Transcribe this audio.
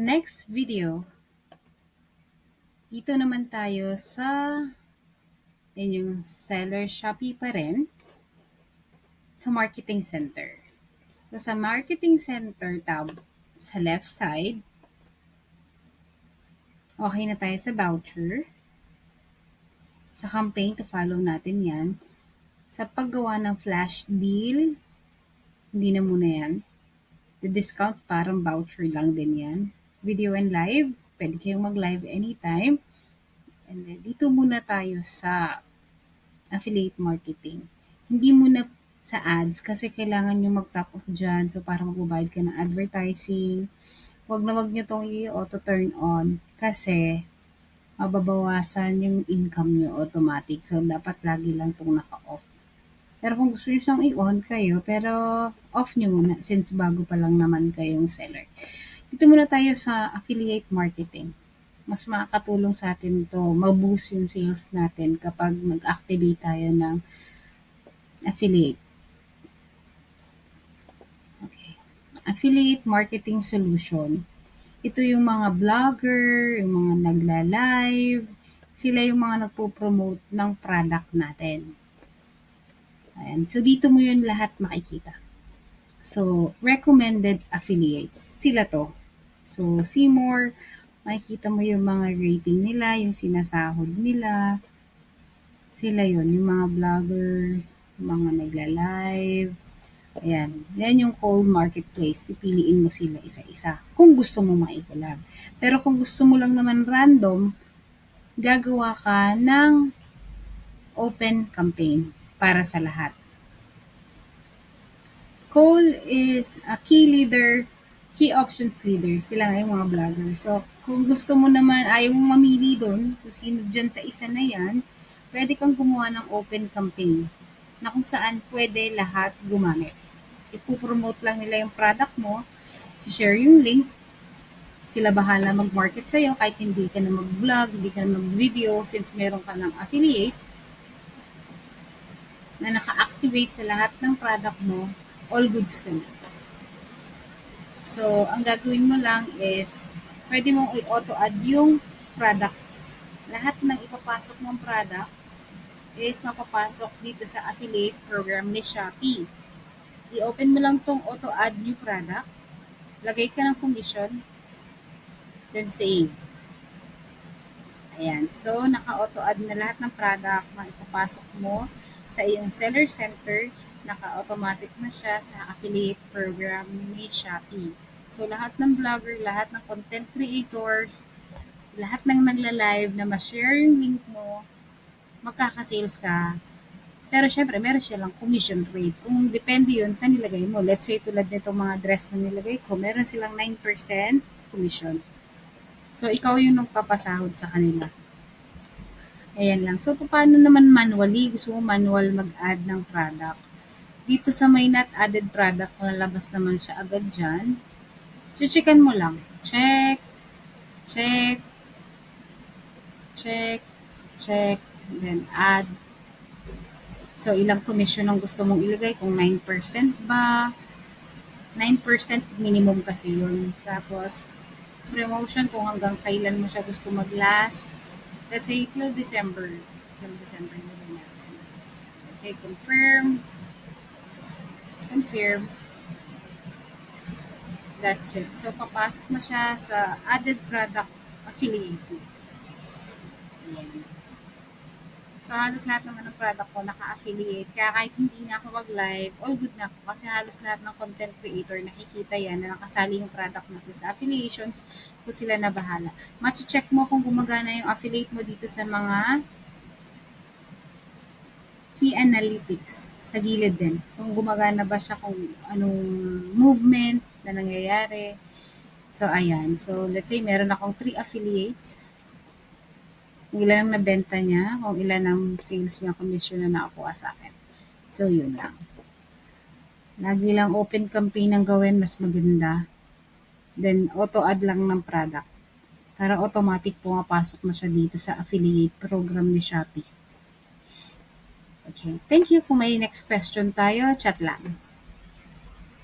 Next video, dito naman tayo sa yun yung seller Shopee pa rin sa marketing center. So, sa marketing center tab, sa left side, okay na tayo sa voucher. Sa campaign, to follow natin yan. Sa paggawa ng flash deal, hindi na muna yan. The discounts, parang voucher lang din yan. Video and live, pwede kayong mag-live anytime. And then, dito muna tayo sa affiliate marketing. Hindi muna sa ads kasi kailangan nyo mag-top off dyan. So, para magbabayad ka ng advertising. Huwag na wag nyo itong i-auto turn on kasi mababawasan yung income nyo automatic. So, dapat lagi lang itong naka-off. Pero kung gusto nyo siyang i-on kayo, pero off nyo muna since bago pa lang naman kayong seller. Dito muna tayo sa affiliate marketing. Mas makakatulong sa atin to mag-boost yung sales natin kapag mag-activate tayo ng affiliate. Okay. Affiliate marketing solution. Ito yung mga vlogger, yung mga nagla-live, sila yung mga nagpo-promote ng product natin. Ayan. So, dito mo yun lahat makikita. So, recommended affiliates. Sila to. So, see more. Makikita mo yung mga rating nila, yung sinasahod nila. Sila yun, yung mga vloggers, mga nagla-live. Ayan. Yan yung cold marketplace. Pipiliin mo sila isa-isa. Kung gusto mo maikolab. Pero kung gusto mo lang naman random, gagawa ka ng open campaign para sa lahat. Cole is a key leader, key options leader. Sila nga yung mga vlogger. So, kung gusto mo naman, ayaw mong mamili doon, kung sino dyan sa isa na yan, pwede kang gumawa ng open campaign na kung saan pwede lahat gumamit. Ipupromote lang nila yung product mo, share yung link, sila bahala mag-market sa'yo kahit hindi ka na mag-vlog, hindi ka na mag-video since meron ka ng affiliate na naka-activate sa lahat ng product mo, all goods ka na. So, ang gagawin mo lang is, pwede mong i-auto-add yung product. Lahat ng ipapasok mong product is mapapasok dito sa affiliate program ni Shopee. I-open mo lang tong auto-add new product, lagay ka ng commission, then save. Ayan. So, naka-auto-add na lahat ng product na ipapasok mo sa iyong seller center, naka-automatic na siya sa affiliate program ni Shopee. So, lahat ng vlogger, lahat ng content creators, lahat ng nagla-live na ma-share yung link mo, magkaka-sales ka. Pero syempre, meron siya lang commission rate. Kung depende yun sa nilagay mo. Let's say, tulad nito mga dress na nilagay ko, meron silang 9% commission. So, ikaw yung nung papasahod sa kanila. Ayan lang. So, paano naman manually? Gusto mo manual mag-add ng product. Dito sa may not added product, lalabas naman siya agad dyan. Checkan mo lang. Check, check, check, check, then add. So, ilang commission ang gusto mong ilagay? Kung 9% ba? 9% minimum kasi yun. Tapos, promotion kung hanggang kailan mo siya gusto mag-last let's say, till December. Till December nilagay natin. Okay, confirm. Confirm. That's it. So, papasok na siya sa added product affiliate. Ayan. So, halos lahat naman ng product ko naka-affiliate. Kaya kahit hindi na ako mag-live, all good na ako. Kasi halos lahat ng content creator, nakikita yan na nakasali yung product natin sa affiliations. So, sila na bahala. Machi-check mo kung gumagana yung affiliate mo dito sa mga key analytics sa gilid din. Kung gumagana ba siya, kung anong movement na nangyayari. So, ayan. So, let's say, meron akong 3 affiliates kung ilan ang nabenta niya, kung ilan ang sales niya, commission na nakakuha sa akin. So, yun lang. Lagi lang open campaign ang gawin, mas maganda. Then, auto-add lang ng product. Para automatic pumapasok na siya dito sa affiliate program ni Shopee. Okay. Thank you. Kung may next question tayo, chat lang.